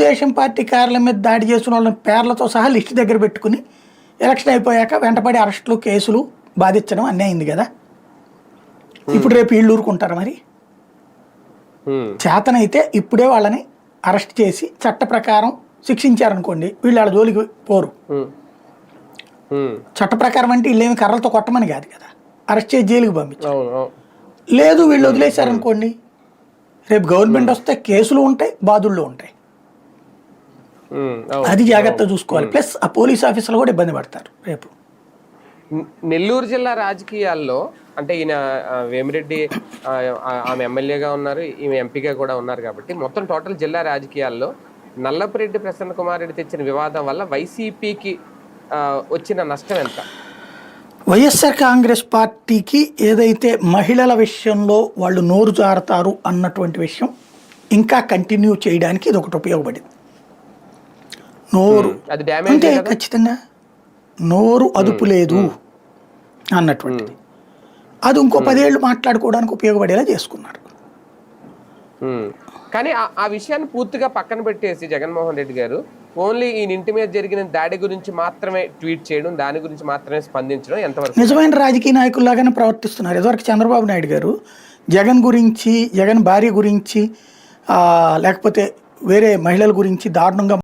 Telugu Desam party కార్యాలయం మీద దాడి చేసిన వాళ్ళని పేర్లతో సహా లిస్ట్ దగ్గర పెట్టుకుని ఎలక్షన్ అయిపోయాక వెంటపడి అరెస్టులు కేసులు బాధించడం అన్నీ అయింది కదా ఇప్పుడు రేపు వీళ్ళు ఊరుకుంటారు మరి? చేతనైతే ఇప్పుడే వాళ్ళని అరెస్ట్ చేసి చట్ట ప్రకారం శిక్షించారనుకోండి వీళ్ళు వాళ్ళ జోలికి పోరు. చట్ట ప్రకారం అంటే వీళ్ళేమి కర్రలతో కొట్టమని కాదు కదా. అరెస్ట్ చేసి జైలుకి పంపించారు. లేదు వీళ్ళు వదిలేశారనుకోండి. రేపు గవర్నమెంట్ వస్తే కేసులు ఉంటాయి బాధుళ్ళు ఉంటాయి. అది జాగ్రత్త చూసుకోవాలి. ప్లస్ ఆ పోలీస్ ఆఫీసర్లు కూడా ఇబ్బంది పడతారు రేపు. నెల్లూరు జిల్లా రాజకీయాల్లో అంటే ఈయన వేమిరెడ్డి ఆమె ఎమ్మెల్యేగా ఉన్నారు ఈమె ఎంపీగా కూడా ఉన్నారు కాబట్టి మొత్తం టోటల్ జిల్లా రాజకీయాల్లో నల్లపురెడ్డి ప్రసన్న కుమార్ రెడ్డి తెచ్చిన వివాదం వల్ల వైసీపీకి వచ్చిన నష్టం ఎంత? వైఎస్ఆర్ కాంగ్రెస్ పార్టీకి ఏదైతే మహిళల విషయంలో వాళ్ళు నోరు జారుతారు అన్నటువంటి విషయం ఇంకా కంటిన్యూ చేయడానికి ఇది ఒకటి ఉపయోగపడింది. నోరు. అది డ్యామేజ్ అంటే ఖచ్చితంగా నోరు అదుపు లేదు అన్నటువంటిది. అది ఇంకో పదేళ్ళు మాట్లాడుకోవడానికి ఉపయోగపడేలా చేసుకున్నారు. కానీ ఆ- విషయాన్ని పూర్తిగా పక్కన పెట్టేసి జగన్మోహన్ రెడ్డి గారు ఓన్లీ ఈ ఇంటి మీద జరిగిన దాడి గురించి మాత్రమే ట్వీట్ చేయడం దాని గురించి మాత్రమే స్పందించడం ఎంతవరకు నిజమైన రాజకీయ నాయకుల్లాగానే ప్రవర్తిస్తున్నారు. ఇదివరకు చంద్రబాబు నాయుడు గారు జగన్ గురించి జగన్ భార్య గురించి లేకపోతే వేరే మహిళల గురించి దారుణంగా